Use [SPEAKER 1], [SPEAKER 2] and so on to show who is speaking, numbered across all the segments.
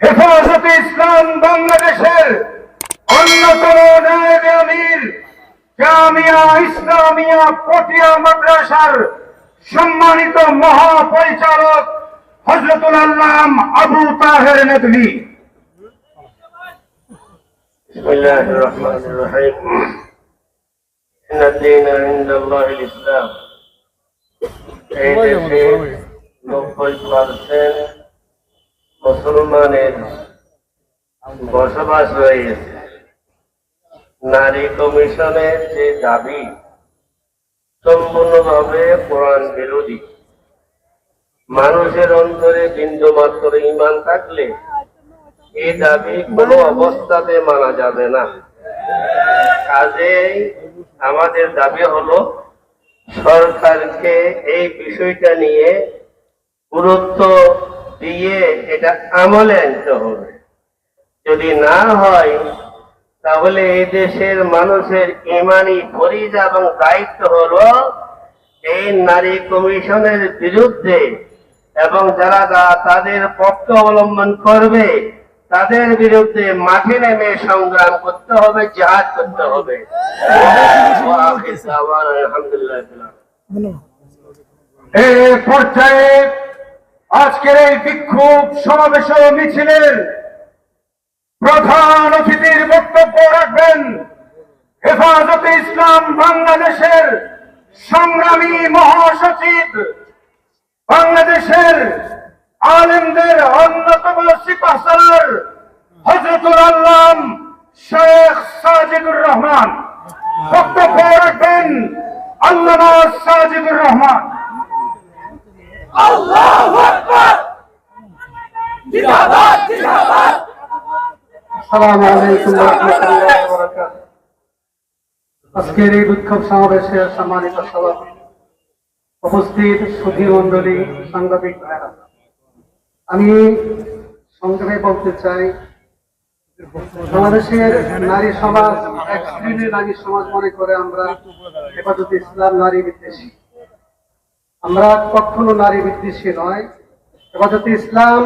[SPEAKER 1] হেফাজতে ইসলাম বাংলাদেশের অন্যতম নায়েব আমির জামিয়া ইসলামিয়া পটিয়া মাদ্রাসার সম্মানিত মহাপরিচালক হজরতুল আল্লাম আবু তাহের নদভী
[SPEAKER 2] بسم الله الرحمن الرحيم إن الدين عند الله الإسلام এই দেশে নব্বই পার্সেন্ট মুসলমানের বসবাস রয়েছে। নারী কমিশনের যে দাবি, সম্পূর্ণভাবে কোরআন বিরোধী। মানুষের অন্তরে বিন্দুমাত্র ইমান থাকলে এই দাবি কোনো অবস্থাতে মানা যাবে না। কাজেই আমাদের দাবি হলো, সরকারকে এই বিষয়টা নিয়ে গুরুত্ব দিয়ে এটা আমলে আনতে হবে। যদি না হয় তাহলে এই দেশের মানুষের ইমানি ফরিজা এবং দায়িত্ব হলো এই নারী কমিশনের বিরুদ্ধে এবং যারা তাদের পক্ষ অবলম্বন করবে তাদের বিরুদ্ধে মাঠে নেমে সংগ্রাম করতে হবে জাহাজ করতে হবে। আলহামদুলিল্লাহ।
[SPEAKER 1] পর্যায়ে আজকের এই বিক্ষোভ সমাবেশ মিছিলের প্রধান অতিথির বক্তব্য রাখবেন হেফাজতে ইসলাম বাংলাদেশের সংগ্রামী মহাসচিব, বাংলাদেশের আলেমদের অন্যতম সিপাহসালার হজরতুল আল্লাম শেখ সাজিদুর রহমান। বক্তব্য রাখবেন আল্লামা সাজিদুর রহমান।
[SPEAKER 3] আজকের এই সমাবেশের সম্মানিত সভাপতি উপস্থিত মন্ডলী সাংবাদিক ভাইরা। আমি সংক্ষেপে বলতে চাই, বাংলাদেশের নারী সমাজ, এক নারী সমাজ মনে করে আমরা হেফাজত ইসলাম নারী বিদ্বেষী। আমরা কখনো নারী বিদ্বেষী নয়, হেফাজত ইসলাম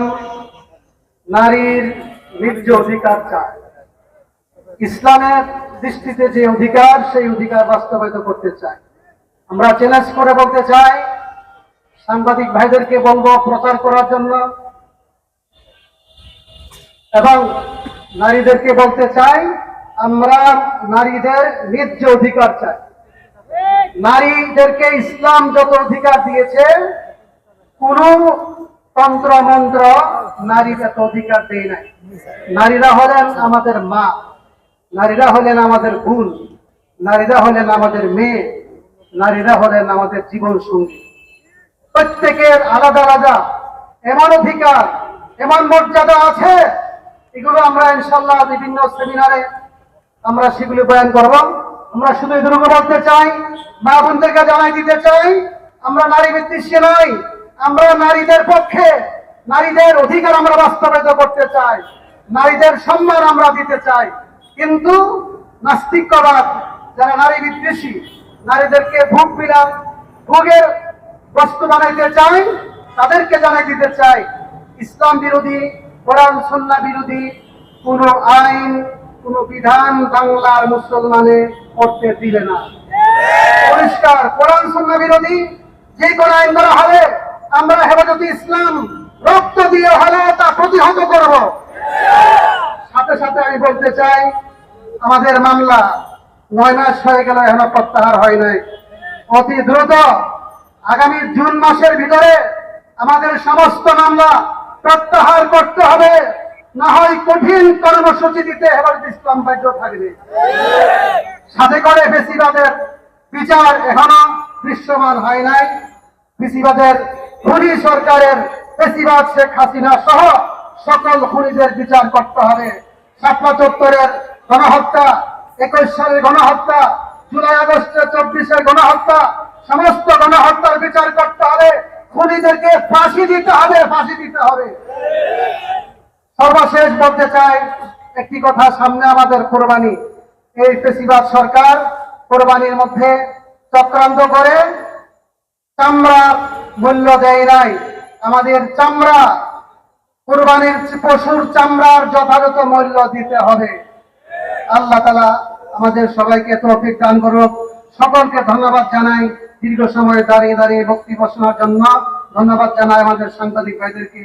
[SPEAKER 3] নারীর ন্যায্য অধিকার চায়। ইসলামের দৃষ্টিতে যে অধিকার, সেই অধিকার বাস্তবায়িত করতে চায়। আমরা চ্যালেঞ্জ করে বলতে চাই, সাংবাদিক ভাইদেরকে বলব প্রচার করার জন্য। এবং নারীদেরকে বলতে চাই, আমরা নারীদের ন্যায্য অধিকার চাই। নারীদেরকে ইসলাম যত অধিকার দিয়েছে, কোন তন্ত্র মন্ত্র নারীর এত অধিকার দেয় নাই। নারীরা হলেন আমাদের মা, নারীরা হলেন আমাদের বোন, নারীরা হলেন আমাদের মেয়ে, নারীরা হলেন আমাদের জীবন সঙ্গী প্রত্যেকের আলাদা আলাদা, এমন অধিকার, এমন মর্যাদা আছে, এগুলো আমরা ইনশাল্লাহ বিভিন্ন সেমিনারে আমরা সেগুলি বয়ান করব। আমরা শুধু এগুলোকে বলতে চাই, মা বোনদেরকে জানাই দিতে চাই, আমরা নারী বিদ্বেষী নই আমরা নারীদের পক্ষে নারীদের অধিকার আমরা বাস্তবায়িত করতে চাই, নারীদের সম্মান আমরা দিতে চাই। কিন্তু নাস্তিকবাদ, যারা নারী বিদ্বেষী, নারীদেরকে ভোগ বিলাম ভোগের বস্তু বানাইতে চাই, তাদেরকে জানাই দিতে চাই, ইসলাম বিরোধী, কোরআন সন্না বিরোধী, কোন আইন, কোন বিধান বাংলার মুসলমানে করতে দিবে না। পরিষ্কার, কোরআন সন্না বিরোধী, যে কোন আইন ধরা হবে আমরা হেফাজত ইসলাম। রক্ত দিয়ে হলে তা প্রতিহত করব। সাথে সাথে আমি বলতে চাই, আমাদের মামলা নয় মাস হয়ে গেল, এখনও প্রত্যাহার হয় নাই। অতি দ্রুত আগামী জুন মাসের ভিতরে আমাদের সমস্ত মামলা প্রত্যাহার করতে হবে। না হয় কঠিন কর্মসূচি দিতে হেফাজত ইসলাম বাধ্য থাকবে। সাথে করে বেশিবাদের বিচার এখনও দৃশ্যমান হয় নাই। বেশিবাদের খুনি সরকারের বেশিবাদ শেখ হাসিনা সহ সকল খুনিদের বিচার করতে হবে। সাতমা চত্বরের গণহত্যা, একুশ সালের গণহত্যা, জুলাই আগস্টের চব্বিশের গণহত্যা, সমস্ত গণহত্যার বিচার করতে হবে। খুনিদেরকে ফাঁসি দিতে হবে, ফাঁসি দিতে হবে। সর্বশেষ বলতে চাই, একটি কথা সামনে আমাদের কোরবানি। এই পেশিবাদ সরকার কোরবানির মধ্যে চক্রান্ত করে চামড়া মূল্য দেয় নাই। আমাদের চামড়া, কোরবানির পশুর চামড়ার যথাযথ মূল্য দিতে হবে। আল্লাহ তালা আমাদের সবাইকে তৌফিক দান করুক। সকলকে ধন্যবাদ জানাই দীর্ঘ সময় দাঁড়িয়ে দাঁড়িয়ে বক্তব্য বসানোর জন্য। ধন্যবাদ জানাই আমাদের সাংবাদিক ভাইদেরকে।